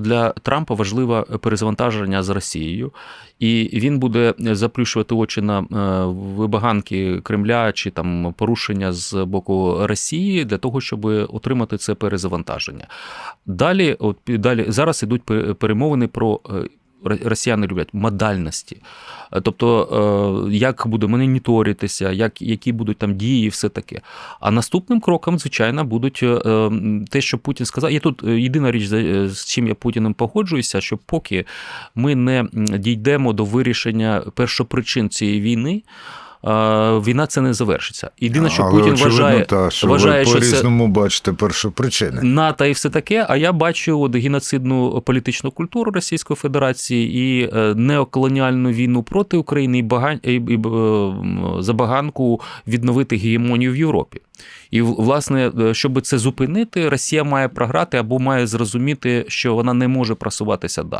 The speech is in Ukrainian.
Для Трампа важливе перезавантаження з Росією, і він буде заплющувати очі на е, вибаганки Кремля чи там порушення з боку Росії для того, щоб отримати це перезавантаження. Далі, от далі зараз ідуть перемовини про. Ро- Росіяни люблять модальності, Е, тобто е, як буде моніторитися, як, які будуть там дії, і все таке. А наступним кроком, звичайно, будуть е, те, що Путін сказав. Я тут єдина річ, з чим я Путіним погоджуюся, що поки ми не дійдемо до вирішення першопричин цієї війни. Війна це не завершиться. Єдине, що Але, Путін очевидно, вважає, та, що вважає, ви що по-різному бачите першу причини. НАТО і все таке. А я бачу от геноцидну політичну культуру Російської Федерації і е, неоколоніальну війну проти України, і, бага... і, і е, забаганку відновити гегемонію в Європі. І власне, е, щоб це зупинити, Росія має програти або має зрозуміти, що вона не може просуватися далі.